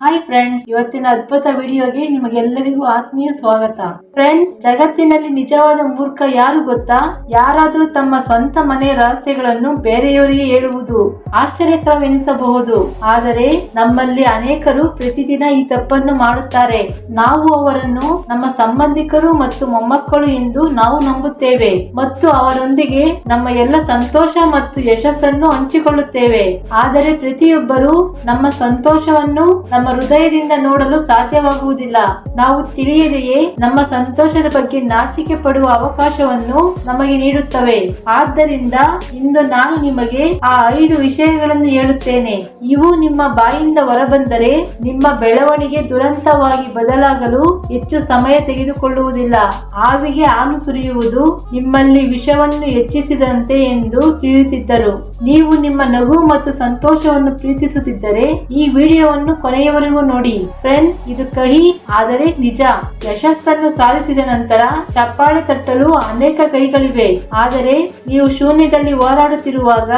Hi friends ಇವತ್ತಿನ ಅದ್ಭುತ ವಿಡಿಯೋಗೆ ನಿಮಗೆಲ್ಲರಿಗೂ ಆತ್ಮೀಯ ಸ್ವಾಗತ. ಫ್ರೆಂಡ್ಸ್ ಜಗತ್ತಿನಲ್ಲಿ ನಿಜವಾದ ಮೂರ್ಖ ಯಾರು ಗೊತ್ತಾ? ಯಾರಾದರೂ ತಮ್ಮ ಸ್ವಂತ ಮನೆ ರಹಸ್ಯಗಳನ್ನು ಬೇರೆಯವರಿಗೆ ಹೇಳುವುದು ಆಶ್ಚರ್ಯಕರವೆನಿಸಬಹುದು. ಆದರೆ ನಮ್ಮಲ್ಲಿ ಅನೇಕರು ಪ್ರತಿದಿನ ಈ ತಪ್ಪನ್ನು ಮಾಡುತ್ತಾರೆ. ನಾವು ಅವರನ್ನು ನಮ್ಮ ಸಂಬಂಧಿಕರು ಮತ್ತು ಮೊಮ್ಮಕ್ಕಳು ಎಂದು ನಾವು ನಂಬುತ್ತೇವೆ ಮತ್ತು ಅವರೊಂದಿಗೆ ನಮ್ಮ ಎಲ್ಲ ಸಂತೋಷ ಮತ್ತು ಯಶಸ್ಸನ್ನು ಹಂಚಿಕೊಳ್ಳುತ್ತೇವೆ. ಆದರೆ ಪ್ರತಿಯೊಬ್ಬರು ನಮ್ಮ ಸಂತೋಷವನ್ನು ಹೃದಯದಿಂದ ನೋಡಲು ಸಾಧ್ಯವಾಗುವುದಿಲ್ಲ. ನಾವು ತಿಳಿಯದೆಯೇ, ನಮ್ಮ ಸಂತೋಷದ ಬಗ್ಗೆ ನಾಚಿಕೆ ಪಡುವ ಅವಕಾಶವನ್ನು ನಮಗೆ ನೀಡುತ್ತವೆ. ಆದ್ದರಿಂದ ಇಂದು ನಾನು ನಿಮಗೆ ಆ ಐದು ವಿಷಯಗಳನ್ನು ಹೇಳುತ್ತೇನೆ. ಇವು ನಿಮ್ಮ ಬಾಯಿಂದ ಹೊರಬಂದರೆ ನಿಮ್ಮ ಬೆಳವಣಿಗೆ ದುರಂತವಾಗಿ ಬದಲಾಗಲು ಹೆಚ್ಚು ಸಮಯ ತೆಗೆದುಕೊಳ್ಳುವುದಿಲ್ಲ. ಆವಿಗೆ ಹಾಲು ಸುರಿಯುವುದು ನಿಮ್ಮಲ್ಲಿ ವಿಷವನ್ನು ಹೆಚ್ಚಿಸಿದಂತೆ ಎಂದು ತಿಳಿಯುತ್ತಿದ್ದರು. ನೀವು ನಿಮ್ಮ ನಗು ಮತ್ತು ಸಂತೋಷವನ್ನು ಪ್ರೀತಿಸುತ್ತಿದ್ದರೆ ಈ ವಿಡಿಯೋವನ್ನು ಕೊನೆಯವರೆಗೂ ನೋಡಿ. ಫ್ರೆಂಡ್ಸ್, ಇದು ಕಹಿ, ಆದರೆ ನಿಜ. ಯಶಸ್ಸನ್ನು ಸಾಧಿಸಿದ ನಂತರ ಚಪ್ಪಾಳೆ ತಟ್ಟಲು ಅನೇಕ ಕೈಗಳಿವೆ ಆದರೆ ನೀವು ಶೂನ್ಯದಲ್ಲಿ ಹೋರಾಡುತ್ತಿರುವಾಗ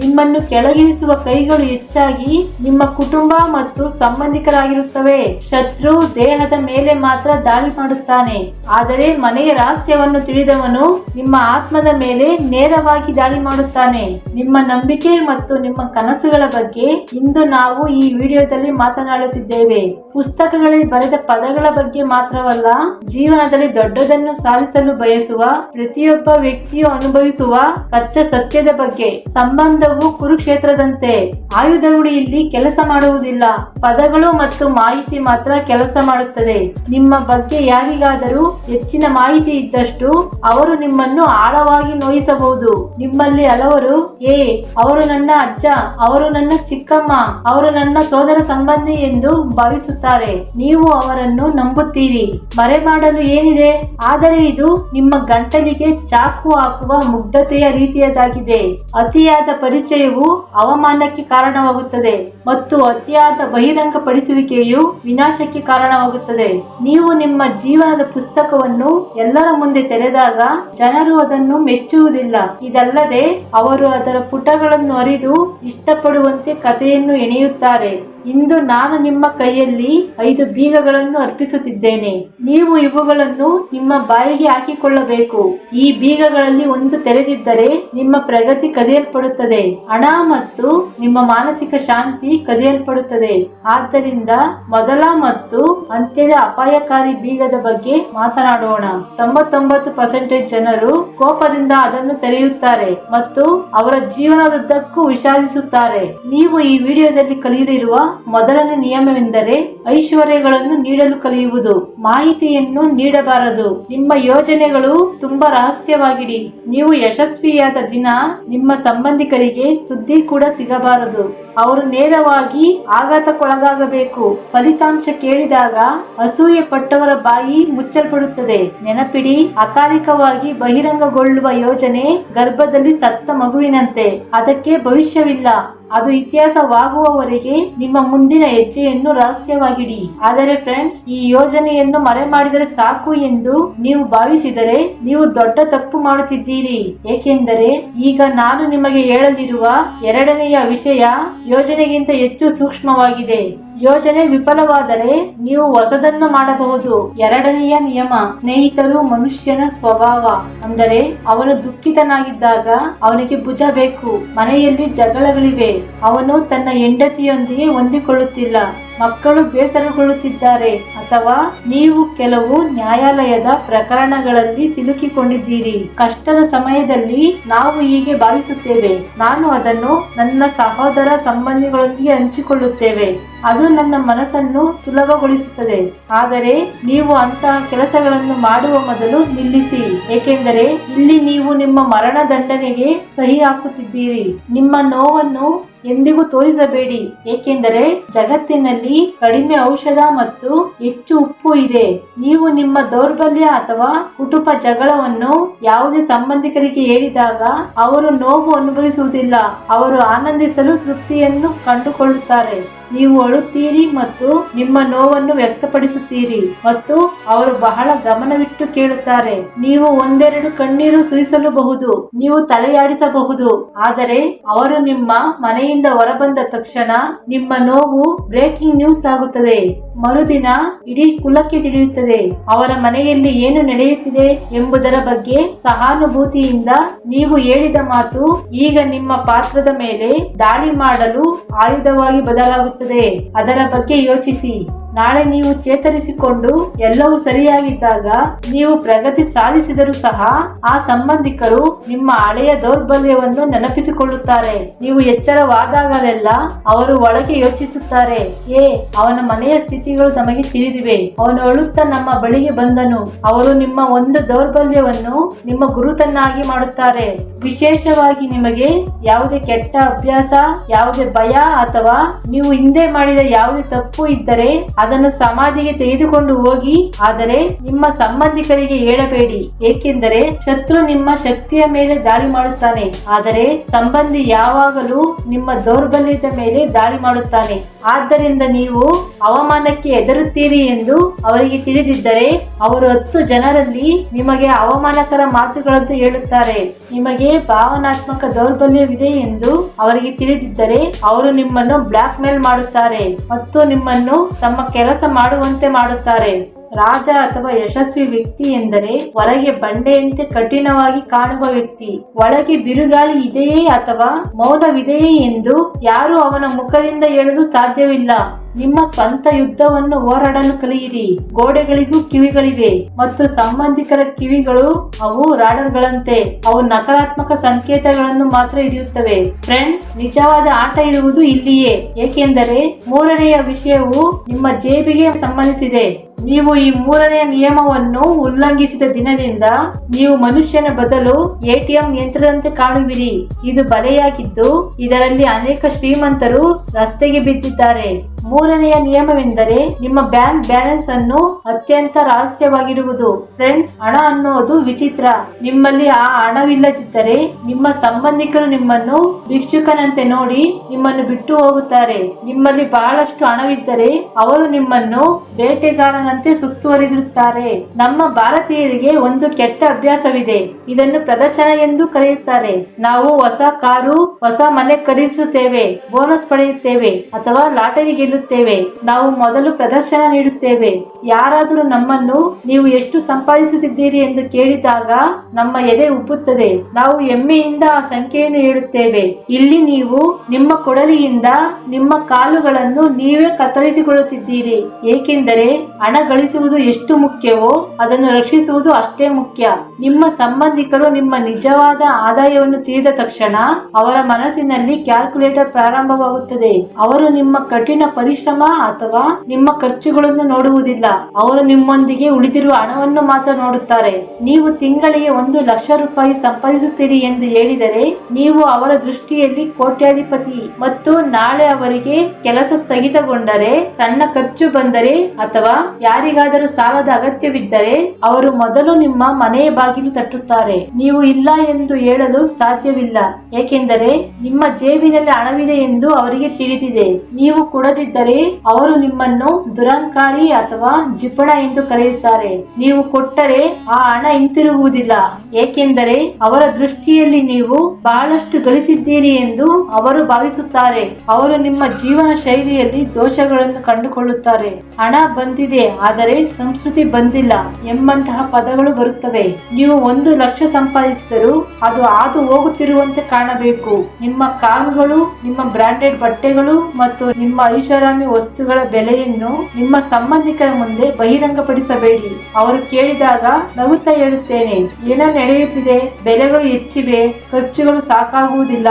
ನಿಮ್ಮನ್ನು ಕೆಳಗಿಳಿಸುವ ಕೈಗಳು ಹೆಚ್ಚಾಗಿ ನಿಮ್ಮ ಕುಟುಂಬ ಮತ್ತು ಸಂಬಂಧಿಕರಾಗಿರುತ್ತವೆ. ಶತ್ರು ದೇಹದ ಮೇಲೆ ಮಾತ್ರ ದಾಳಿ ಮಾಡುತ್ತಾನೆ. ಆದರೆ ಮನೆಯ ರಹಸ್ಯವನ್ನು ತಿಳಿದವನು ನಿಮ್ಮ ಆತ್ಮದ ಮೇಲೆ ನೇರವಾಗಿ ದಾಳಿ ಮಾಡುತ್ತಾನೆ. ನಿಮ್ಮ ನಂಬಿಕೆ ಮತ್ತು ನಿಮ್ಮ ಕನಸುಗಳ ಬಗ್ಗೆ ಇಂದು ನಾವು ಈ ವಿಡಿಯೋದಲ್ಲಿ ಮಾತನಾಡುತ್ತಿದ್ದೇವೆ ಪುಸ್ತಕಗಳಲ್ಲಿ ಬರೆದ ಪದಗಳ ಬಗ್ಗೆ ಮಾತ್ರವಲ್ಲ, ಜೀವನದಲ್ಲಿ ದೊಡ್ಡದನ್ನು ಸಾಧಿಸಲು ಬಯಸುವ, ಪ್ರತಿಯೊಬ್ಬ ವ್ಯಕ್ತಿಯು ಅನುಭವಿಸುವ ಕಚ್ಚ ಸತ್ಯದ ಬಗ್ಗೆ. ಸಂಬಂಧವು ಕುರುಕ್ಷೇತ್ರದಂತೆ. ಆಯುಧಗಳು ಇಲ್ಲಿ ಕೆಲಸ ಮಾಡುವುದಿಲ್ಲ. ಪದಗಳು ಮತ್ತು ಮಾಹಿತಿ ಮಾತ್ರ ಕೆಲಸ ಮಾಡುತ್ತದೆ. ನಿಮ್ಮ ಬಗ್ಗೆ ಯಾರಿಗಾದರೂ ಹೆಚ್ಚಿನ ಮಾಹಿತಿ ಇದ್ದಷ್ಟು ಅವರು ನಿಮ್ಮನ್ನು ಆಳವಾಗಿ ನೋಯಿಸಬಹುದು. ನಿಮ್ಮಲ್ಲಿ ಹಲವರು, ಏ, ಅವರು ನನ್ನ ಅಜ್ಜ, ಅವರು ನನ್ನ ಚಿಕ್ಕಮ್ಮ, ಅವರು ನನ್ನ ಸೋದರ ಸಂಬಂಧಿ ಎಂದು ಭಾವಿಸುತ್ತಾರೆ. ನೀವು ಅವರನ್ನು ನಂಬುತ್ತೀರಿ. ಮರೆಮಾಡಲು ಏನಿದೆ? ಆದರೆ ಇದು ನಿಮ್ಮ ಗಂಟಲಿಗೆ ಚಾಕು ಹಾಕುವ ಮುಗ್ಧತೆಯ ರೀತಿಯದಾಗಿದೆ. ಅತಿಯಾದ ಪರಿಚಯವು ಅವಮಾನಕ್ಕೆ ಕಾರಣವಾಗುತ್ತದೆ ಮತ್ತು ಅತಿಯಾದ ಬಹಿರಂಗಪಡಿಸುವಿಕೆಯು ವಿನಾಶಕ್ಕೆ ಕಾರಣವಾಗುತ್ತದೆ. ನೀವು ನಿಮ್ಮ ಜೀವನದ ಪುಸ್ತಕವನ್ನು ಎಲ್ಲರ ಮುಂದೆ ತೆರೆದಾಗ ಜನರು ಅದನ್ನು ಮೆಚ್ಚುವುದಿಲ್ಲ. ಇದಲ್ಲದೆ ಅವರು ಅದರ ಪುಟಗಳನ್ನು ಅರಿದು ಇಷ್ಟಪಡುವಂತೆ ಕಥೆಯನ್ನು ಎಣೆಯುತ್ತಾರೆ. ಇಂದು ನಾನು ನಿಮ್ಮ ಕೈಯಲ್ಲಿ ಐದು ಬೀಗಗಳನ್ನು ಅರ್ಪಿಸುತ್ತಿದ್ದೇನೆ. ನೀವು ಇವುಗಳನ್ನು ನಿಮ್ಮ ಬಾಯಿಗೆ ಹಾಕಿಕೊಳ್ಳಬೇಕು. ಈ ಬೀಗಗಳಲ್ಲಿ ಒಂದು ತೆರೆದಿದ್ದರೆ ನಿಮ್ಮ ಪ್ರಗತಿ ಕದಿಯಲ್ಪಡುತ್ತದೆ. ಹಣ ಮತ್ತು ನಿಮ್ಮ ಮಾನಸಿಕ ಶಾಂತಿ ಕದಿಯಲ್ಪಡುತ್ತದೆ. ಆದ್ದರಿಂದ ಮೊದಲ ಮತ್ತು ಅಂತ್ಯದ ಅಪಾಯಕಾರಿ ಬೀಗದ ಬಗ್ಗೆ ಮಾತನಾಡೋಣ. ತೊಂಬತ್ತೊಂಬತ್ತು ಪರ್ಸೆಂಟೇಜ್ ಜನರು ಕೋಪದಿಂದ ಅದನ್ನು ತೆರೆಯುತ್ತಾರೆ ಮತ್ತು ಅವರ ಜೀವನದುದ್ದಕ್ಕೂ ವಿಷಾದಿಸುತ್ತಾರೆ. ನೀವು ಈ ವಿಡಿಯೋದಲ್ಲಿ ಕಲಿಯಲಿರುವ ಮೊದಲನೇ ನಿಯಮವೆಂದರೆ ಐಶ್ವರ್ಯಗಳನ್ನು ನೀಡಲು ಕಲಿಯುವುದು. ಮಾಹಿತಿಯನ್ನು ನೀಡಬಾರದು. ನಿಮ್ಮ ಯೋಜನೆಗಳು ತುಂಬಾ ರಹಸ್ಯವಾಗಿಡಿ. ನೀವು ಯಶಸ್ವಿಯಾದ ದಿನ ನಿಮ್ಮ ಸಂಬಂಧಿಕರಿಗೆ ಸುದ್ದಿ ಕೂಡ ಸಿಗಬಾರದು. ಅವರು ನೇರವಾಗಿ ಆಘಾತಕ್ಕೊಳಗಾಗಬೇಕು. ಫಲಿತಾಂಶ ಕೇಳಿದಾಗ ಅಸೂಯೆ ಪಟ್ಟವರ ಬಾಯಿ ಮುಚ್ಚಲ್ಪಡುತ್ತದೆ. ನೆನಪಿಡಿ, ಅಕಾಲಿಕವಾಗಿ ಬಹಿರಂಗಗೊಳ್ಳುವ ಯೋಜನೆ ಗರ್ಭದಲ್ಲಿ ಸತ್ತ ಮಗುವಿನಂತೆ. ಅದಕ್ಕೆ ಭವಿಷ್ಯವಿಲ್ಲ. ಅದು ಇತಿಹಾಸವಾಗುವವರೆಗೆ ನಿಮ್ಮ ಮುಂದಿನ ಹೆಜ್ಜೆಯನ್ನು ರಹಸ್ಯವಾಗಿಡಿ. ಆದರೆ ಫ್ರೆಂಡ್ಸ್ ಈ ಯೋಜನೆಯನ್ನು ಮರೆ ಮಾಡಿದರೆ ಸಾಕು ಎಂದು ನೀವು ಭಾವಿಸಿದರೆ ನೀವು ದೊಡ್ಡ ತಪ್ಪು ಮಾಡುತ್ತಿದ್ದೀರಿ. ಏಕೆಂದರೆ ಈಗ ನಾನು ನಿಮಗೆ ಹೇಳಲಿರುವ ಎರಡನೆಯ ವಿಷಯ ಯೋಜನೆಗಿಂತ ಹೆಚ್ಚು ಸೂಕ್ಷ್ಮವಾಗಿದೆ. ಯೋಜನೆ ವಿಫಲವಾದರೆ ನೀವು ಹೊಸದನ್ನು ಮಾಡಬಹುದು. ಎರಡನೆಯ ನಿಯಮ, ಸ್ನೇಹಿತರು ಮನುಷ್ಯನ ಸ್ವಭಾವ. ಅಂದರೆ ಅವನು ದುಃಖಿತನಾಗಿದ್ದಾಗ ಅವನಿಗೆ ಭುಜ ಬೇಕು, ಮನೆಯಲ್ಲಿ ಜಗಳಗಳಿವೆ, ಅವನು ತನ್ನ ಹೆಂಡತಿಯೊಂದಿಗೆ ಹೊಂದಿಕೊಳ್ಳುತ್ತಿಲ್ಲ. ಮಕ್ಕಳು ಬೇಸರಗೊಳ್ಳುತ್ತಿದ್ದಾರೆ. ಅಥವಾ ನೀವು ಕೆಲವು ನ್ಯಾಯಾಲಯದ ಪ್ರಕರಣಗಳಲ್ಲಿ ಸಿಲುಕಿಕೊಂಡಿದ್ದೀರಿ. ಕಷ್ಟದ ಸಮಯದಲ್ಲಿ ನಾವು ಹೀಗೆ ಭಾವಿಸುತ್ತೇವೆ. ನಾನು ಅದನ್ನು ನನ್ನ ಸಹೋದರ ಸಂಬಂಧಿಗಳೊಂದಿಗೆ ಹಂಚಿಕೊಳ್ಳುತ್ತೇವೆ. ಅದು ನನ್ನ ಮನಸ್ಸನ್ನು ಸುಲಭಗೊಳಿಸುತ್ತದೆ. ಆದರೆ ನೀವು ಅಂತಹ ಕೆಲಸಗಳನ್ನು ಮಾಡುವ ಮೊದಲು ನಿಲ್ಲಿಸಿ. ಏಕೆಂದರೆ ಇಲ್ಲಿ ನೀವು ನಿಮ್ಮ ಮರಣ ದಂಡನೆಗೆ ಸಹಿ ಹಾಕುತ್ತಿದ್ದೀರಿ. ನಿಮ್ಮ ನೋವನ್ನು ಎಂದಿಗೂ ತೋರಿಸಬೇಡಿ. ಏಕೆಂದರೆ ಜಗತ್ತಿನಲ್ಲಿ ಕಡಿಮೆ ಔಷಧ ಮತ್ತು ಹೆಚ್ಚು ಉಪ್ಪು ಇದೆ. ನೀವು ನಿಮ್ಮ ದೌರ್ಬಲ್ಯ ಅಥವಾ ಕುಟುಂಬ ಜಗಳವನ್ನು ಯಾವುದೇ ಸಂಬಂಧಿಕರಿಗೆ ಹೇಳಿದಾಗ ಅವರು ನೋವು ಅನುಭವಿಸುವುದಿಲ್ಲ. ಅವರು ಆನಂದಿಸಲು ತೃಪ್ತಿಯನ್ನು ಕಂಡುಕೊಳ್ಳುತ್ತಾರೆ. ನೀವು ಅಳುತ್ತೀರಿ ಮತ್ತು ನಿಮ್ಮ ನೋವನ್ನು ವ್ಯಕ್ತಪಡಿಸುತ್ತೀರಿ ಮತ್ತು ಅವರು ಬಹಳ ಗಮನವಿಟ್ಟು ಕೇಳುತ್ತಾರೆ. ನೀವು ಒಂದೆರಡು ಕಣ್ಣೀರು ಸುರಿಸಲುಬಹುದು. ನೀವು ತಲೆಯಾಡಿಸಬಹುದು. ಆದರೆ ಅವರು ನಿಮ್ಮ ಮನೆಯಿಂದ ಮನೆಯಿಂದ ಹೊರಬಂದ ತಕ್ಷಣ ನಿಮ್ಮ ನೋವು ಬ್ರೇಕಿಂಗ್ ನ್ಯೂಸ್ ಆಗುತ್ತದೆ. ಮರುದಿನ ಇಡೀ ಕುಲಕ್ಕೆ ತಿಳಿಯುತ್ತದೆ. ಅವರ ಮನೆಯಲ್ಲಿ ಏನು ನಡೆಯುತ್ತಿದೆ ಎಂಬುದರ ಬಗ್ಗೆ ಸಹಾನುಭೂತಿಯಿಂದ ನೀವು ಹೇಳಿದ ಮಾತು ಈಗ ನಿಮ್ಮ ಪಾತ್ರದ ಮೇಲೆ ದಾಳಿ ಮಾಡಲು ಆಯುಧವಾಗಿ ಬದಲಾಗುತ್ತದೆ. ಅದರ ಬಗ್ಗೆ ಯೋಚಿಸಿ. ನಾಳೆ ನೀವು ಚೇತರಿಸಿಕೊಂಡು ಎಲ್ಲವೂ ಸರಿಯಾಗಿದ್ದಾಗ ನೀವು ಪ್ರಗತಿ ಸಾಧಿಸಿದರೂ ಸಹ ಆ ಸಂಬಂಧಿಕರು ನಿಮ್ಮ ಹಳೆಯ ದೌರ್ಬಲ್ಯವನ್ನು ನೆನಪಿಸಿಕೊಳ್ಳುತ್ತಾರೆ. ನೀವು ಎಚ್ಚರವಾದಾಗಲೆಲ್ಲ ಅವರು ಒಳಗೆ ಯೋಚಿಸುತ್ತಾರೆ, ಏ, ಅವನ ಮನೆಯ ಸ್ಥಿತಿಗಳು ತಮಗೆ ತಿಳಿದಿವೆ. ಅವನು ಅಳುತ್ತಾ ನಮ್ಮ ಬಳಿಗೆ ಬಂದನು. ಅವರು ನಿಮ್ಮ ಒಂದು ದೌರ್ಬಲ್ಯವನ್ನು ನಿಮ್ಮ ಗುರುತನ್ನಾಗಿ ಮಾಡುತ್ತಾರೆ. ವಿಶೇಷವಾಗಿ ನಿಮಗೆ ಯಾವುದೇ ಕೆಟ್ಟ ಅಭ್ಯಾಸ, ಯಾವುದೇ ಭಯ ಅಥವಾ ನೀವು ಹಿಂದೆ ಮಾಡಿದ ಯಾವುದೇ ತಪ್ಪು ಇದ್ದರೆ ಅದನ್ನು ಸಮಾಧಿಗೆ ತೆಗೆದುಕೊಂಡು ಹೋಗಿ, ಆದರೆ ನಿಮ್ಮ ಸಂಬಂಧಿಕರಿಗೆ ಹೇಳಬೇಡಿ, ಏಕೆಂದರೆ ಶತ್ರು ನಿಮ್ಮ ಶಕ್ತಿಯ ಮೇಲೆ ದಾಳಿ ಮಾಡುತ್ತಾನೆ, ಆದರೆ ಸಂಬಂಧಿ ಯಾವಾಗಲೂ ನಿಮ್ಮ ದೌರ್ಬಲ್ಯದ ಮೇಲೆ ದಾಳಿ ಮಾಡುತ್ತಾನೆ. ಆದ್ದರಿಂದ ನೀವು ಅವಮಾನಕ್ಕೆ ಹೆದರುತ್ತೀರಿ ಎಂದು ಅವರಿಗೆ ತಿಳಿದಿದ್ದರೆ, ಅವರು ಹತ್ತು ಜನರಲ್ಲಿ ನಿಮಗೆ ಅವಮಾನಕರ ಮಾತುಗಳನ್ನು ಹೇಳುತ್ತಾರೆ. ನಿಮಗೆ ಭಾವನಾತ್ಮಕ ದೌರ್ಬಲ್ಯವಿದೆ ಎಂದು ಅವರಿಗೆ ತಿಳಿದಿದ್ದರೆ, ಅವರು ನಿಮ್ಮನ್ನು ಬ್ಲಾಕ್ ಮೇಲ್ ಮಾಡುತ್ತಾರೆ ಮತ್ತು ನಿಮ್ಮನ್ನು ತಮ್ಮ ಕೆಲಸ ಮಾಡುವಂತೆ ಮಾಡುತ್ತಾರೆ. ರಾಜ ಅಥವಾ ಯಶಸ್ವಿ ವ್ಯಕ್ತಿ ಎಂದರೆ ಹೊರಗೆ ಬಂಡೆಯಂತೆ ಕಠಿಣವಾಗಿ ಕಾಣುವ ವ್ಯಕ್ತಿ. ಒಳಗೆ ಬಿರುಗಾಳಿ ಇದೆಯೇ ಅಥವಾ ಮೌನವಿದೆಯೇ ಎಂದು ಯಾರು ಅವನ ಮುಖದಿಂದ ಹೇಳಲು ಸಾಧ್ಯವಿಲ್ಲ. ನಿಮ್ಮ ಸ್ವಂತ ಯುದ್ಧವನ್ನು ಹೋರಾಡಲು ಕಲಿಯಿರಿ. ಗೋಡೆಗಳಿಗೂ ಕಿವಿಗಳಿವೆ ಮತ್ತು ಸಂಬಂಧಿಕರ ಕಿವಿಗಳು ಅವು ರಾಡರ್ಗಳಂತೆ. ಅವು ನಕಾರಾತ್ಮಕ ಸಂಕೇತಗಳನ್ನು ಮಾತ್ರ ಹಿಡಿಯುತ್ತವೆ. ಫ್ರೆಂಡ್ಸ್, ನಿಜವಾದ ಆಟ ಇರುವುದು ಇಲ್ಲಿಯೇ. ಏಕೆಂದರೆ ಮೂರನೆಯ ವಿಷಯವು ನಿಮ್ಮ ಜೇಬಿಗೆ ಸಂಬಂಧಿಸಿದೆ. ನೀವು ಈ ಮೂರನೆಯ ನಿಯಮವನ್ನು ಉಲ್ಲಂಘಿಸಿದ ದಿನದಿಂದ ನೀವು ಮನುಷ್ಯನ ಬದಲು ಎಟಿಎಂ ಯಂತ್ರದಂತೆ ಕಾಣುವಿರಿ. ಇದು ಬಲೆಯಾಗಿದ್ದು, ಇದರಲ್ಲಿ ಅನೇಕ ಶ್ರೀಮಂತರು ರಸ್ತೆಗೆ ಬಿದ್ದಿದ್ದಾರೆ. ಮೂರನೆಯ ನಿಯಮವೆಂದರೆ ನಿಮ್ಮ ಬ್ಯಾಂಕ್ ಬ್ಯಾಲೆನ್ಸ್ ಅನ್ನು ಅತ್ಯಂತ ರಹಸ್ಯವಾಗಿಡುವುದು. ಫ್ರೆಂಡ್ಸ್, ಹಣ ಅನ್ನೋದು ವಿಚಿತ್ರ. ನಿಮ್ಮಲ್ಲಿ ಆ ಹಣವಿಲ್ಲದಿದ್ದರೆ ನಿಮ್ಮ ಸಂಬಂಧಿಕರು ನಿಮ್ಮನ್ನು ಭಿಕ್ಷುಕನಂತೆ ನೋಡಿ ನಿಮ್ಮನ್ನು ಬಿಟ್ಟು ಹೋಗುತ್ತಾರೆ. ನಿಮ್ಮಲ್ಲಿ ಬಹಳಷ್ಟು ಹಣವಿದ್ದರೆ ಅವರು ನಿಮ್ಮನ್ನು ಬೇಟೆಗಾರನಂತೆ ಸುತ್ತುವರಿದಿರುತ್ತಾರೆ. ನಮ್ಮ ಭಾರತೀಯರಿಗೆ ಒಂದು ಕೆಟ್ಟ ಅಭ್ಯಾಸವಿದೆ. ಇದನ್ನು ಪ್ರದರ್ಶನ ಎಂದು ಕರೆಯುತ್ತಾರೆ. ನಾವು ಹೊಸ ಕಾರು, ಹೊಸ ಮನೆ ಖರೀದಿಸುತ್ತೇವೆ, ಬೋನಸ್ ಪಡೆಯುತ್ತೇವೆ ಅಥವಾ ಲಾಟರಿ ನಾವು ಮೊದಲು ಪ್ರದರ್ಶನ ನೀಡುತ್ತೇವೆ. ಯಾರಾದರೂ ನಮ್ಮನ್ನು ನೀವು ಎಷ್ಟು ಸಂಪಾದಿಸುತ್ತಿದ್ದೀರಿ ಎಂದು ಕೇಳಿದಾಗ ನಮ್ಮ ಎದೆ ಉಬ್ಬುತ್ತದೆ. ನಾವು ಹೆಮ್ಮೆಯಿಂದ ಆ ಸಂಖ್ಯೆಯನ್ನು ಹೇಳುತ್ತೇವೆ ಇಲ್ಲಿ ನೀವು ನಿಮ್ಮ ಕೊಡಲಿಯಿಂದ ನಿಮ್ಮ ಕಾಲುಗಳನ್ನು ನೀವೇ ಕತ್ತರಿಸಿಕೊಳ್ಳುತ್ತಿದ್ದೀರಿ. ಏಕೆಂದರೆ ಹಣ ಗಳಿಸುವುದು ಎಷ್ಟು ಮುಖ್ಯವೋ ಅದನ್ನು ರಕ್ಷಿಸುವುದು ಅಷ್ಟೇ ಮುಖ್ಯ. ನಿಮ್ಮ ಸಂಬಂಧಿಕರು ನಿಮ್ಮ ನಿಜವಾದ ಆದಾಯವನ್ನು ತಿಳಿದ ತಕ್ಷಣ ಅವರ ಮನಸ್ಸಿನಲ್ಲಿ ಕ್ಯಾಲ್ಕುಲೇಟರ್ ಪ್ರಾರಂಭವಾಗುತ್ತದೆ. ಅವರು ನಿಮ್ಮ ಕಠಿಣ ಪರಿಶ್ರಮ ಅಥವಾ ನಿಮ್ಮ ಖರ್ಚುಗಳನ್ನು ನೋಡುವುದಿಲ್ಲ. ಅವರು ನಿಮ್ಮೊಂದಿಗೆ ಉಳಿದಿರುವ ಹಣವನ್ನು ಮಾತ್ರ ನೋಡುತ್ತಾರೆ. ನೀವು ತಿಂಗಳಿಗೆ ಒಂದು ಲಕ್ಷ ರೂಪಾಯಿ ಸಂಪಾದಿಸುತ್ತೀರಿ ಎಂದು ಹೇಳಿದರೆ, ನೀವು ಅವರ ದೃಷ್ಟಿಯಲ್ಲಿ ಕೋಟ್ಯಾಧಿಪತಿ ಮತ್ತು ನಾಳೆ ಅವರಿಗೆ ಕೆಲಸ ಸ್ಥಗಿತಗೊಂಡರೆ, ಸಣ್ಣ ಖರ್ಚು ಬಂದರೆ ಅಥವಾ ಯಾರಿಗಾದರೂ ಸಾಲದ ಅಗತ್ಯವಿದ್ದರೆ, ಅವರು ಮೊದಲು ನಿಮ್ಮ ಮನೆಯ ಬಾಗಿಲು ತಟ್ಟುತ್ತಾರೆ. ನೀವು ಇಲ್ಲ ಎಂದು ಹೇಳಲು ಸಾಧ್ಯವಿಲ್ಲ. ಏಕೆಂದರೆ, ನಿಮ್ಮ ಜೇಬಿನಲ್ಲಿ ಹಣವಿದೆ ಎಂದು ಅವರಿಗೆ ತಿಳಿದಿದೆ. ನೀವು ಕೊಡದಿದ್ದರೆ ಅವರು ನಿಮ್ಮನ್ನು ದುರಂಕಾರಿ ಅಥವಾ ಜಿಪಣ ಎಂದು ಕರೆಯುತ್ತಾರೆ. ನೀವು ಕೊಟ್ಟರೆ ಆ ಹಣ ಹಿಂತಿರುಗುವುದಿಲ್ಲ, ಏಕೆಂದರೆ ಅವರ ದೃಷ್ಟಿಯಲ್ಲಿ ನೀವು ಬಹಳಷ್ಟು ಗಳಿಸಿದ್ದೀರಿ ಎಂದು ಅವರು ಭಾವಿಸುತ್ತಾರೆ. ಅವರು ನಿಮ್ಮ ಜೀವನ ಶೈಲಿಯಲ್ಲಿ ದೋಷಗಳನ್ನು ಕಂಡುಕೊಳ್ಳುತ್ತಾರೆ. ಹಣ ಬಂದಿದೆ, ಆದರೆ ಸಂಸ್ಕೃತಿ ಬಂದಿಲ್ಲ ಎಂಬಂತಹ ಪದಗಳು ಬರುತ್ತವೆ. ನೀವು ಒಂದು ಲಕ್ಷ ಸಂಪಾದಿಸಿದರೂ ಅದು ಹಾದು ಹೋಗುತ್ತಿರುವಂತೆ ಕಾಣಬೇಕು. ನಿಮ್ಮ ಕಾರುಗಳು, ನಿಮ್ಮ ಬ್ರಾಂಡೆಡ್ ಬಟ್ಟೆಗಳು ಮತ್ತು ನಿಮ್ಮ ಐಷಾರಾಮಿ ವಸ್ತುಗಳ ಬೆಲೆಯನ್ನು ನಿಮ್ಮ ಸಂಬಂಧಿಕರ ಮುಂದೆ ಬಹಿರಂಗಪಡಿಸಬೇಡಿ. ಅವರು ಕೇಳಿದಾಗ ನಗುತ್ತಾ ಹೇಳುತ್ತೇನೆ, ಏನೋ ನಡೆಯುತ್ತಿದೆ, ಬೆಲೆಗಳು ಹೆಚ್ಚಿವೆ, ಖರ್ಚುಗಳು ಸಾಕಾಗುವುದಿಲ್ಲ.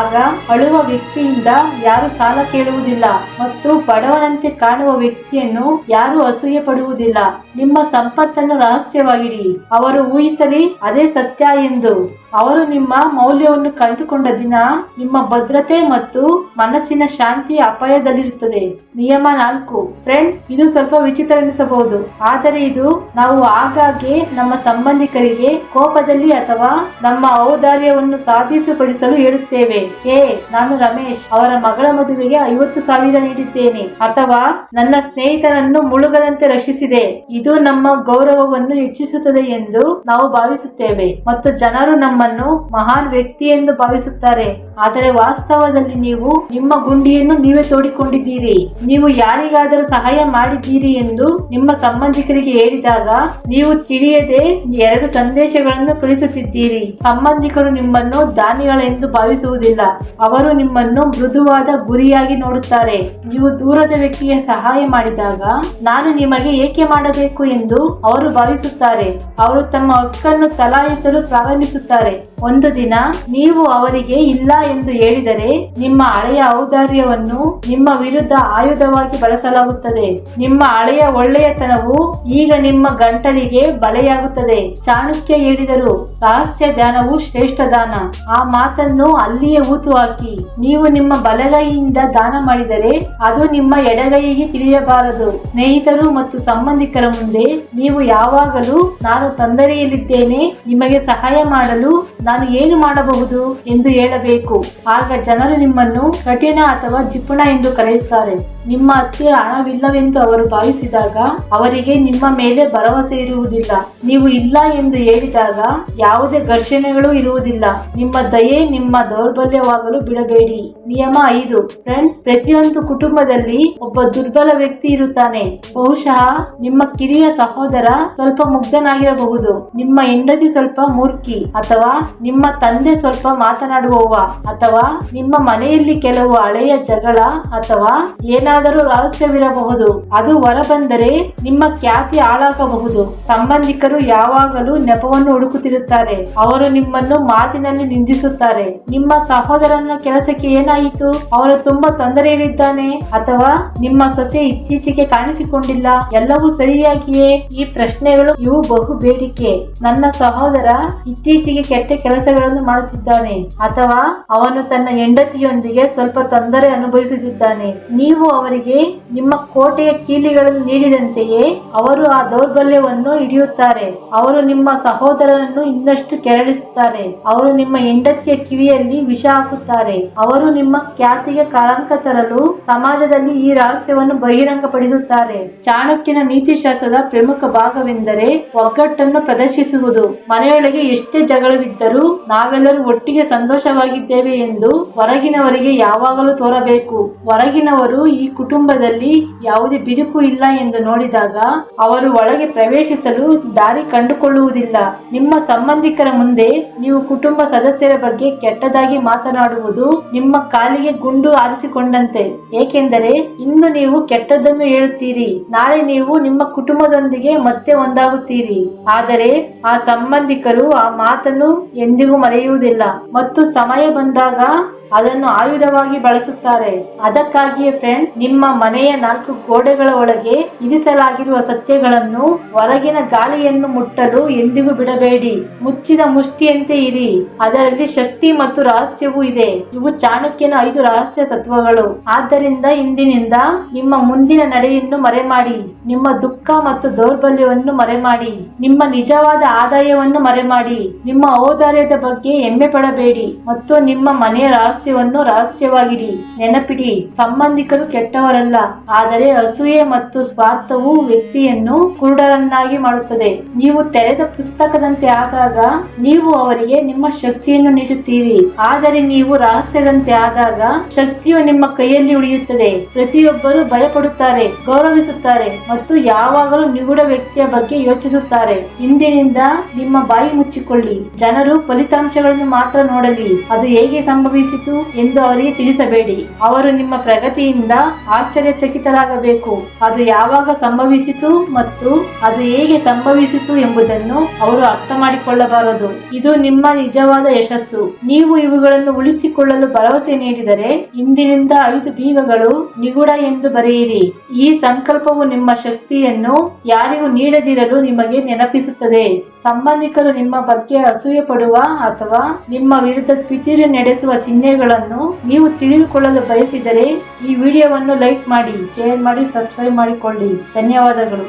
ಆಗ ಅಳುವ ವ್ಯಕ್ತಿಯಿಂದ ಯಾರು ಸಾಲ ಕೇಳುವುದಿಲ್ಲ ಮತ್ತು ಬಡವನಂತೆ ಕಾಣುವ ವ್ಯಕ್ತಿಯನ್ನು ಯಾರು ಅಸೂಯೆ ಪಡುವುದಿಲ್ಲ. ನಿಮ್ಮ ಸಂಪತ್ತನ್ನು ರಹಸ್ಯವಾಗಿಡಿ. ಅವರು ಊಹಿಸಲಿ, ಅದೇ ಸತ್ಯ ಎಂದು. ಅವರು ನಿಮ್ಮ ಮೌಲ್ಯವನ್ನು ಕಂಡುಕೊಂಡ ದಿನ ನಿಮ್ಮ ಭದ್ರತೆ ಮತ್ತು ಮನಸ್ಸಿನ ಶಾಂತಿ ಅಪಾಯದಲ್ಲಿರುತ್ತದೆ. ನಿಯಮ ನಾಲ್ಕು. ಫ್ರೆಂಡ್ಸ್ ಇದು ಸ್ವಲ್ಪ ವಿಚಿತ್ರ ಎನಿಸಬಹುದು. ಆದರೆ ಇದು ನಾವು ಆಗಾಗ್ಗೆ ನಮ್ಮ ಸಂಬಂಧಿಕರಿಗೆ ಕೋಪದಲ್ಲಿ ಅಥವಾ ನಮ್ಮ ಔದಾರ್ಯವನ್ನು ಸಾಬೀತುಪಡಿಸಲು ಹೇಳುತ್ತೇವೆ. ಏ ನಾನು ರಮೇಶ್, ಅವರ ಮಗಳ ಮದುವೆಗೆ ಐವತ್ತು ಸಾವಿರ ನೀಡಿದ್ದೇನೆ ಅಥವಾ ನನ್ನ ಸ್ನೇಹಿತನನ್ನು ಮುಳುಗದಂತೆ ರಕ್ಷಿಸಿದೆ. ಇದು ನಮ್ಮ ಗೌರವವನ್ನು ಹೆಚ್ಚಿಸುತ್ತದೆ ಎಂದು ನಾವು ಭಾವಿಸುತ್ತೇವೆ. ಮತ್ತು ಜನರು ನಮ್ಮನ್ನು ನಿಮ್ಮನ್ನು ಮಹಾನ್ ವ್ಯಕ್ತಿ ಎಂದು ಭಾವಿಸುತ್ತಾರೆ. ಆದರೆ ವಾಸ್ತವದಲ್ಲಿ ನೀವು ನಿಮ್ಮ ಗುಂಡಿಯನ್ನು ನೀವೇ ತೋಡಿಕೊಂಡಿದ್ದೀರಿ. ನೀವು ಯಾರಿಗಾದರೂ ಸಹಾಯ ಮಾಡಿದ್ದೀರಿ ಎಂದು ನಿಮ್ಮ ಸಂಬಂಧಿಕರಿಗೆ ಹೇಳಿದಾಗ ನೀವು ತಿಳಿಯದೆ ಎರಡು ಸಂದೇಶಗಳನ್ನು ಕಳಿಸುತ್ತಿದ್ದೀರಿ ಸಂಬಂಧಿಕರು ನಿಮ್ಮನ್ನು ದಾನಿಗಳೆಂದು ಭಾವಿಸುವುದಿಲ್ಲ. ಅವರು ನಿಮ್ಮನ್ನು ಮೃದುವಾದ ಗುರಿಯಾಗಿ ನೋಡುತ್ತಾರೆ. ನೀವು ದೂರದ ವ್ಯಕ್ತಿಗೆ ಸಹಾಯ ಮಾಡಿದಾಗ ನಾನು ನಿಮಗೆ ಏಕೆ ಮಾಡಬೇಕು ಎಂದು ಅವರು ಭಾವಿಸುತ್ತಾರೆ. ಅವರು ತಮ್ಮ ಹಕ್ಕನ್ನು ಚಲಾಯಿಸಲು ಪ್ರಾರಂಭಿಸುತ್ತಾರೆ. Bye. ಒಂದು ದಿನ ನೀವು ಅವರಿಗೆ ಇಲ್ಲ ಎಂದು ಹೇಳಿದರೆ ನಿಮ್ಮ ಹಳೆಯ ಔದಾರ್ಯವನ್ನು ನಿಮ್ಮ ವಿರುದ್ಧ ಆಯುಧವಾಗಿ ಬಳಸಲಾಗುತ್ತದೆ. ನಿಮ್ಮ ಹಳೆಯ ಒಳ್ಳೆಯತನವು ಈಗ ನಿಮ್ಮ ಗಂಟಲಿಗೆ ಬಲೆಯಾಗುತ್ತದೆ. ಚಾಣಕ್ಯ ಹೇಳಿದರು, ರಹಸ್ಯ ದಾನವು ಶ್ರೇಷ್ಠ ದಾನ. ಆ ಮಾತನ್ನು ಅಲ್ಲಿಯೇ ಊತು ಹಾಕಿ ನೀವು ನಿಮ್ಮ ಬಲಗೈಯಿಂದ ದಾನ ಮಾಡಿದರೆ ಅದು ನಿಮ್ಮ ಎಡಗೈಗೆ ತಿಳಿಯಬಾರದು. ಸ್ನೇಹಿತರು ಮತ್ತು ಸಂಬಂಧಿಕರ ಮುಂದೆ ನೀವು ಯಾವಾಗಲೂ ನಾನು ತೊಂದರೆಯಲ್ಲಿದ್ದೇನೆ, ನಿಮಗೆ ಸಹಾಯ ಮಾಡಲು ನಾನು ಏನು ಮಾಡಬಹುದು ಎಂದು ಹೇಳಬೇಕು. ಆಗ ಜನರು ನಿಮ್ಮನ್ನು ಕಠಿಣ ಅಥವಾ ಜಿಪುಣ ಎಂದು ಕರೆಯುತ್ತಾರೆ. ನಿಮ್ಮ ಹತ್ತಿರ ಹಣವಿಲ್ಲವೆಂದು ಅವರು ಭಾವಿಸಿದಾಗ ಅವರಿಗೆ ನಿಮ್ಮ ಮೇಲೆ ಭರವಸೆ ಇರುವುದಿಲ್ಲ. ನೀವು ಇಲ್ಲ ಎಂದು ಹೇಳಿದಾಗ ಯಾವುದೇ ಘರ್ಷಣೆಗಳು ಇರುವುದಿಲ್ಲ. ನಿಮ್ಮ ದಯೆ ನಿಮ್ಮ ದೌರ್ಬಲ್ಯವಾಗಲು ಬಿಡಬೇಡಿ. ನಿಯಮ ಐದು. ಫ್ರೆಂಡ್ಸ್ ಪ್ರತಿಯೊಂದು ಕುಟುಂಬದಲ್ಲಿ ಒಬ್ಬ ದುರ್ಬಲ ವ್ಯಕ್ತಿ ಇರುತ್ತಾನೆ. ಬಹುಶಃ ನಿಮ್ಮ ಕಿರಿಯ ಸಹೋದರ ಸ್ವಲ್ಪ ಮುಗ್ಧನಾಗಿರಬಹುದು. ನಿಮ್ಮ ಹೆಂಡತಿ ಸ್ವಲ್ಪ ಮೂರ್ಖಿ ಅಥವಾ ನಿಮ್ಮ ತಂದೆ ಸ್ವಲ್ಪ ಮಾತನಾಡುವವ ಅಥವಾ ನಿಮ್ಮ ಮನೆಯಲ್ಲಿ ಕೆಲವು ಹಳೆಯ ಜಗಳ ಅಥವಾ ಏನಾದರೂ ರಹಸ್ಯವಿರಬಹುದು. ಅದು ಹೊರಬಂದರೆ ನಿಮ್ಮ ಖ್ಯಾತಿ ಹಾಳಾಗಬಹುದು. ಸಂಬಂಧಿಕರು ಯಾವಾಗಲೂ ನೆಪವನ್ನು ಹುಡುಕುತ್ತಿರುತ್ತಾರೆ. ಅವರು ನಿಮ್ಮನ್ನು ಮಾತಿನಲ್ಲಿ ನಿಂದಿಸುತ್ತಾರೆ. ನಿಮ್ಮ ಸಹೋದರನ ಕೆಲಸಕ್ಕೆ ಏನಾಯಿತು? ಅವನು ತುಂಬಾ ತೊಂದರೆಯಲ್ಲಿದ್ದಾನೆ ಅಥವಾ ನಿಮ್ಮ ಸೊಸೆ ಇತ್ತೀಚೆಗೆ ಕಾಣಿಸಿಕೊಂಡಿಲ್ಲ? ಎಲ್ಲವೂ ಸರಿಯಾಗಿಯೇ? ಈ ಪ್ರಶ್ನೆಗಳು ಇವು ಬಹು ಬೇಡಿಕೆ. ನನ್ನ ಸಹೋದರ ಇತ್ತೀಚೆಗೆ ಕೆಟ್ಟ ಕೆಲಸಗಳನ್ನು ಮಾಡುತ್ತಿದ್ದಾನೆ ಅಥವಾ ಅವನು ತನ್ನ ಹೆಂಡತಿಯೊಂದಿಗೆ ಸ್ವಲ್ಪ ತೊಂದರೆ ಅನುಭವಿಸುತ್ತಿದ್ದಾನೆ. ನೀವು ಅವರಿಗೆ ನಿಮ್ಮ ಕೋಟೆಯ ಕೀಲಿಗಳನ್ನು ನೀಡಿದಂತೆಯೇ ಅವರು ಆ ದೌರ್ಬಲ್ಯವನ್ನು ಹಿಡಿಯುತ್ತಾರೆ. ಅವರು ನಿಮ್ಮ ಸಹೋದರನನ್ನು ಇನ್ನಷ್ಟು ಕೆರಳಿಸುತ್ತಾರೆ. ಅವರು ನಿಮ್ಮ ಹೆಂಡತಿಯ ಕಿವಿಯಲ್ಲಿ ವಿಷ ಹಾಕುತ್ತಾರೆ. ಅವರು ಖ್ಯಾತಿಗೆ ಕಳಂಕ ತರಲು ಸಮಾಜದಲ್ಲಿ ಈ ರಹಸ್ಯವನ್ನು ಬಹಿರಂಗಪಡಿಸುತ್ತಾರೆ. ಚಾಣಕ್ಯನ ನೀತಿಶಾಸ್ತ್ರದ ಪ್ರಮುಖ ಭಾಗವೆಂದರೆ ಒಗ್ಗಟ್ಟನ್ನು ಪ್ರದರ್ಶಿಸುವುದು. ಮನೆಯೊಳಗೆ ಎಷ್ಟೇ ಜಗಳವಿದ್ದರೂ ನಾವೆಲ್ಲರೂ ಒಟ್ಟಿಗೆ ಸಂತೋಷವಾಗಿದ್ದೇವೆ ಎಂದು ಹೊರಗಿನವರಿಗೆ ಯಾವಾಗಲೂ ತೋರಬೇಕು. ಹೊರಗಿನವರು ಈ ಕುಟುಂಬದಲ್ಲಿ ಯಾವುದೇ ಬಿರುಕು ಇಲ್ಲ ಎಂದು ನೋಡಿದಾಗ ಅವರು ಒಳಗೆ ಪ್ರವೇಶಿಸಲು ದಾರಿ ಕಂಡುಕೊಳ್ಳುವುದಿಲ್ಲ. ನಿಮ್ಮ ಸಂಬಂಧಿಕರ ಮುಂದೆ ನೀವು ಕುಟುಂಬ ಸದಸ್ಯರ ಬಗ್ಗೆ ಕೆಟ್ಟದಾಗಿ ಮಾತನಾಡುವುದು ನಿಮ್ಮ ಕಾಲಿಗೆ ಗುಂಡು ಆರಿಸಿಕೊಂಡಂತೆ ಏಕೆಂದರೆ ಇಂದು ನೀವು ಕೆಟ್ಟದ್ದನ್ನು ಹೇಳುತ್ತೀರಿ. ನಾಳೆ ನೀವು ನಿಮ್ಮ ಕುಟುಂಬದೊಂದಿಗೆ ಮತ್ತೆ ಒಂದಾಗುತ್ತೀರಿ. ಆದರೆ ಆ ಸಂಬಂಧಿಕರು ಆ ಮಾತನ್ನು ಎಂದಿಗೂ ಮರೆಯುವುದಿಲ್ಲ. ಮತ್ತು ಸಮಯ ಬಂದಾಗ ಅದನ್ನು ಆಯುಧವಾಗಿ ಬಳಸುತ್ತಾರೆ. ಅದಕ್ಕಾಗಿಯೇ ಫ್ರೆಂಡ್ಸ್, ನಿಮ್ಮ ಮನೆಯ ನಾಲ್ಕು ಗೋಡೆಗಳ ಒಳಗೆ ಇರಿಸಲಾಗಿರುವ ಸತ್ಯಗಳನ್ನು ಹೊರಗಿನ ಗಾಳಿಯನ್ನು ಮುಟ್ಟಲು ಎಂದಿಗೂ ಬಿಡಬೇಡಿ. ಮುಚ್ಚಿದ ಮುಷ್ಟಿಯಂತೆ ಇರಿ. ಅದರಲ್ಲಿ ಶಕ್ತಿ ಮತ್ತು ರಹಸ್ಯವೂ ಇದೆ. ಇವು ಚಾಣಕ್ಯನ ಐದು ರಹಸ್ಯ ತತ್ವಗಳು. ಆದ್ದರಿಂದ ಇಂದಿನಿಂದ ನಿಮ್ಮ ಮುಂದಿನ ನಡೆಯನ್ನು ಮರೆಮಾಡಿ, ನಿಮ್ಮ ದುಃಖ ಮತ್ತು ದೌರ್ಬಲ್ಯವನ್ನು ಮರೆಮಾಡಿ, ನಿಮ್ಮ ನಿಜವಾದ ಆದಾಯವನ್ನು ಮರೆಮಾಡಿ, ನಿಮ್ಮ ಔದಾರ್ಯದ ಬಗ್ಗೆ ಹೆಮ್ಮೆ ಪಡಬೇಡಿ ಮತ್ತು ನಿಮ್ಮ ಮನೆಯ ರಹಸ್ಯವನ್ನು ರಹಸ್ಯವಾಗಿಡಿ ನೆನಪಿಡಿ, ಸಂಬಂಧಿಕರು ಕೆಟ್ಟವರಲ್ಲ, ಆದರೆ ಅಸೂಯೆ ಮತ್ತು ಸ್ವಾರ್ಥವು ವ್ಯಕ್ತಿಯನ್ನು ಕುರುಡರನ್ನಾಗಿ ಮಾಡುತ್ತದೆ. ನೀವು ತೆರೆದ ಪುಸ್ತಕದಂತೆ ಆದಾಗ ನೀವು ಅವರಿಗೆ ನಿಮ್ಮ ಶಕ್ತಿಯನ್ನು ನೀಡುತ್ತೀರಿ, ಆದರೆ ನೀವು ರಹಸ್ಯದಂತೆ ಆದಾಗ ಶಕ್ತಿಯು ನಿಮ್ಮ ಕೈಯಲ್ಲಿ ಉಳಿಯುತ್ತದೆ. ಪ್ರತಿಯೊಬ್ಬರು ಭಯಪಡುತ್ತಾರೆ, ಗೌರವಿಸುತ್ತಾರೆ ಮತ್ತು ಯಾವಾಗಲೂ ನಿಗೂಢ ವ್ಯಕ್ತಿಯ ಬಗ್ಗೆ ಯೋಚಿಸುತ್ತಾರೆ. ಇಂದಿನಿಂದ ನಿಮ್ಮ ಬಾಯಿ ಮುಚ್ಚಿಕೊಳ್ಳಿ. ಜನರು ಫಲಿತಾಂಶಗಳನ್ನು ಮಾತ್ರ ನೋಡಲಿ. ಅದು ಹೇಗೆ ಸಂಭವಿಸಿತು ಎಂದು ಅವರಿಗೆ ತಿಳಿಸಬೇಡಿ. ಅವರು ನಿಮ್ಮ ಪ್ರಗತಿಯಿಂದ ಆಶ್ಚರ್ಯಚಕಿತರಾಗಬೇಕು. ಅದು ಯಾವಾಗ ಸಂಭವಿಸಿತು ಮತ್ತು ಅದು ಹೇಗೆ ಸಂಭವಿಸಿತು ಎಂಬುದನ್ನು ಅವರು ಅರ್ಥ ಮಾಡಿಕೊಳ್ಳಬಾರದು ಇದು ನಿಮ್ಮ ನಿಜವಾದ ಯಶಸ್ಸು. ನೀವು ಇವುಗಳನ್ನು ಉಳಿಸಿಕೊಳ್ಳಲು ಭರವಸೆ ನೀಡಿದರೆ, ಇಂದಿನಿಂದ ಐದು ಬೀಗಗಳು ನಿಗೂಢ ಎಂದು ಬರೆಯಿರಿ. ಈ ಸಂಕಲ್ಪವು ನಿಮ್ಮ ಶಕ್ತಿಯನ್ನು ಯಾರಿಗೂ ನೀಡದಿರಲು ನಿಮಗೆ ನೆನಪಿಸುತ್ತದೆ. ಸಂಬಂಧಿಕರು ನಿಮ್ಮ ಬಗ್ಗೆ ಅಸೂಯೆ ಪಡುವ ಅಥವಾ ನಿಮ್ಮ ವಿರುದ್ಧ ಪಿತಿರು ನಡೆಸುವ ಚಿಹ್ನೆಗಳನ್ನು ನೀವು ತಿಳಿದುಕೊಳ್ಳಲು ಬಯಸಿದರೆ ಈ ವಿಡಿಯೋವನ್ನು ಲೈಕ್ ಮಾಡಿ, ಶೇರ್ ಮಾಡಿ, ಸಬ್ಸ್ಕ್ರೈಬ್ ಮಾಡಿಕೊಳ್ಳಿ. ಧನ್ಯವಾದಗಳು.